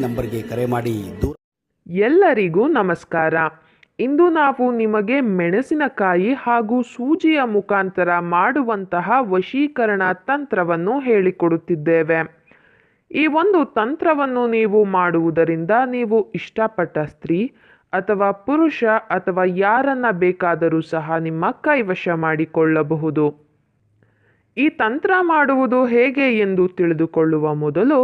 ನಂಬರ್ಗೆ ಕರೆ ಮಾಡಿ ಎಲ್ಲರಿಗೂ ನಮಸ್ಕಾರ. ಇಂದು ನಾವು ನಿಮಗೆ ಮೆಣಸಿನಕಾಯಿ ಹಾಗೂ ಸೂಜಿಯ ಮುಖಾಂತರ ಮಾಡುವಂತಹ ವಶೀಕರಣ ತಂತ್ರವನ್ನು ಹೇಳಿಕೊಡುತ್ತಿದ್ದೇವೆ. ಈ ಒಂದು ತಂತ್ರವನ್ನು ನೀವು ಮಾಡುವುದರಿಂದ ನೀವು ಇಷ್ಟಪಟ್ಟ ಸ್ತ್ರೀ ಅಥವಾ ಪುರುಷ ಅಥವಾ ಯಾರನ್ನ ಬೇಕಾದರೂ ಸಹ ನಿಮ್ಮ ಕೈವಶ ಮಾಡಿಕೊಳ್ಳಬಹುದು. ಈ ತಂತ್ರ ಮಾಡುವುದು ಹೇಗೆ ಎಂದು ತಿಳಿದುಕೊಳ್ಳುವ ಮೊದಲು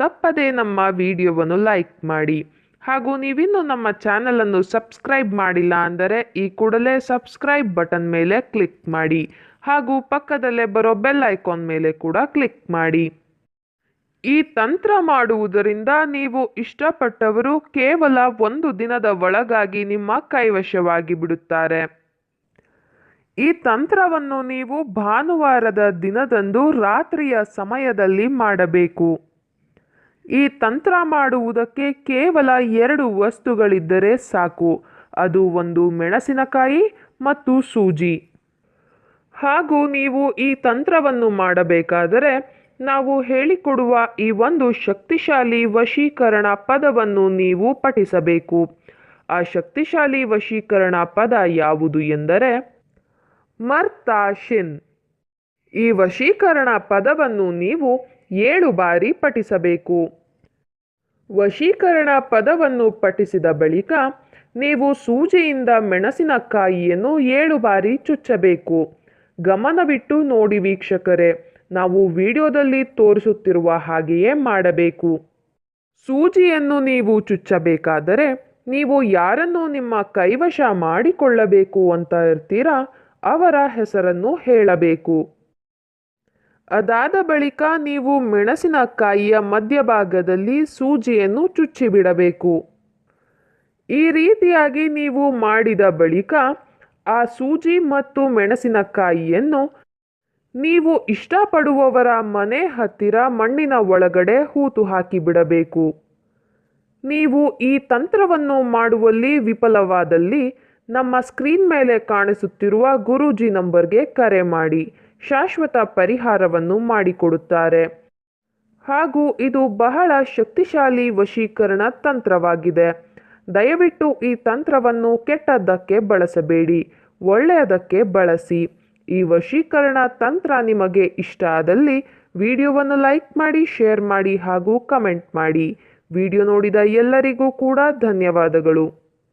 ತಪ್ಪದೇ ನಮ್ಮ ವಿಡಿಯೋವನ್ನು ಲೈಕ್ ಮಾಡಿ. ಹಾಗೂ ನೀವಿನ್ನೂ ನಮ್ಮ ಚಾನಲನ್ನು ಸಬ್ಸ್ಕ್ರೈಬ್ ಮಾಡಿಲ್ಲ ಅಂದರೆ ಈ ಕೂಡಲೇ ಸಬ್ಸ್ಕ್ರೈಬ್ ಬಟನ್ ಮೇಲೆ ಕ್ಲಿಕ್ ಮಾಡಿ. ಹಾಗೂ ಪಕ್ಕದಲ್ಲೇ ಬರೋ ಬೆಲ್ ಐಕಾನ್ ಮೇಲೆ ಕೂಡ ಕ್ಲಿಕ್ ಮಾಡಿ. ಈ ತಂತ್ರ ಮಾಡುವುದರಿಂದ ನೀವು ಇಷ್ಟಪಟ್ಟವರು ಕೇವಲ ಒಂದು ದಿನದ ಒಳಗಾಗಿ ನಿಮ್ಮ ಕೈವಶವಾಗಿ ಬಿಡುತ್ತಾರೆ. ಈ ತಂತ್ರವನ್ನು ನೀವು ಭಾನುವಾರದ ದಿನದಂದು ರಾತ್ರಿಯ ಸಮಯದಲ್ಲಿ ಮಾಡಬೇಕು. ಈ ತಂತ್ರ ಮಾಡುವುದಕ್ಕೆ ಕೇವಲ ಎರಡು ವಸ್ತುಗಳಿದ್ದರೆ ಸಾಕು. ಅದು ಒಂದು ಮೆಣಸಿನಕಾಯಿ ಮತ್ತು ಸೂಜಿ. ಹಾಗೂ ನೀವು ಈ ತಂತ್ರವನ್ನು ಮಾಡಬೇಕಾದರೆ ನಾವು ಹೇಳಿಕೊಡುವ ಈ ಒಂದು ಶಕ್ತಿಶಾಲಿ ವಶೀಕರಣ ಪದವನ್ನು ನೀವು ಪಠಿಸಬೇಕು. ಆ ಶಕ್ತಿಶಾಲಿ ವಶೀಕರಣ ಪದ ಯಾವುದು ಎಂದರೆ ಮರ್ತಾಶಿನ್. ಈ ವಶೀಕರಣ ಪದವನ್ನು ನೀವು ಏಳು ಬಾರಿ ಪಠಿಸಬೇಕು. ವಶೀಕರಣ ಪದವನ್ನು ಪಠಿಸಿದ ಬಳಿಕ ನೀವು ಸೂಜಿಯಿಂದ ಮೆಣಸಿನಕಾಯಿಯನ್ನು ಏಳು ಬಾರಿ ಚುಚ್ಚಬೇಕು. ಗಮನವಿಟ್ಟು ನೋಡಿ ವೀಕ್ಷಕರೇ, ನಾವು ವಿಡಿಯೋದಲ್ಲಿ ತೋರಿಸುತ್ತಿರುವ ಹಾಗೆಯೇ ಮಾಡಬೇಕು. ಸೂಜಿಯನ್ನು ನೀವು ಚುಚ್ಚಬೇಕಾದರೆ ನೀವು ಯಾರನ್ನು ನಿಮ್ಮ ಕೈವಶ ಮಾಡಿಕೊಳ್ಳಬೇಕು ಅಂತ ಇರ್ತೀರಾ ಅವರ ಹೆಸರನ್ನು ಹೇಳಬೇಕು. ಅದಾದ ಬಳಿಕ ನೀವು ಮೆಣಸಿನಕಾಯಿಯ ಮಧ್ಯಭಾಗದಲ್ಲಿ ಸೂಜಿಯನ್ನು ಚುಚ್ಚಿಬಿಡಬೇಕು. ಈ ರೀತಿಯಾಗಿ ನೀವು ಮಾಡಿದ ಬಳಿಕ ಆ ಸೂಜಿ ಮತ್ತು ಮೆಣಸಿನಕಾಯಿಯನ್ನು ನೀವು ಇಷ್ಟಪಡುವವರ ಮನೆ ಹತ್ತಿರ ಮಣ್ಣಿನ ಒಳಗಡೆ ಹೂತು ಹಾಕಿಬಿಡಬೇಕು. ನೀವು ಈ ತಂತ್ರವನ್ನು ಮಾಡುವಲ್ಲಿ ವಿಫಲವಾದಲ್ಲಿ ನಮ್ಮ ಸ್ಕ್ರೀನ್ ಮೇಲೆ ಕಾಣಿಸುತ್ತಿರುವ ಗುರೂಜಿ ನಂಬರ್ಗೆ ಕರೆ ಮಾಡಿ. ಶಾಶ್ವತ ಪರಿಹಾರವನ್ನು ಮಾಡಿಕೊಡುತ್ತಾರೆ. ಹಾಗೂ ಇದು ಬಹಳ ಶಕ್ತಿಶಾಲಿ ವಶೀಕರಣ ತಂತ್ರವಾಗಿದೆ. ದಯವಿಟ್ಟು ಈ ತಂತ್ರವನ್ನು ಕೆಟ್ಟದ್ದಕ್ಕೆ ಬಳಸಬೇಡಿ, ಒಳ್ಳೆಯದಕ್ಕೆ ಬಳಸಿ. ಈ ವಶೀಕರಣ ತಂತ್ರ ನಿಮಗೆ ಇಷ್ಟ ಆದಲ್ಲಿ ವಿಡಿಯೋವನ್ನು ಲೈಕ್ ಮಾಡಿ, ಶೇರ್ ಮಾಡಿ ಹಾಗೂ ಕಮೆಂಟ್ ಮಾಡಿ. ವಿಡಿಯೋ ನೋಡಿದ ಎಲ್ಲರಿಗೂ ಕೂಡ ಧನ್ಯವಾದಗಳು.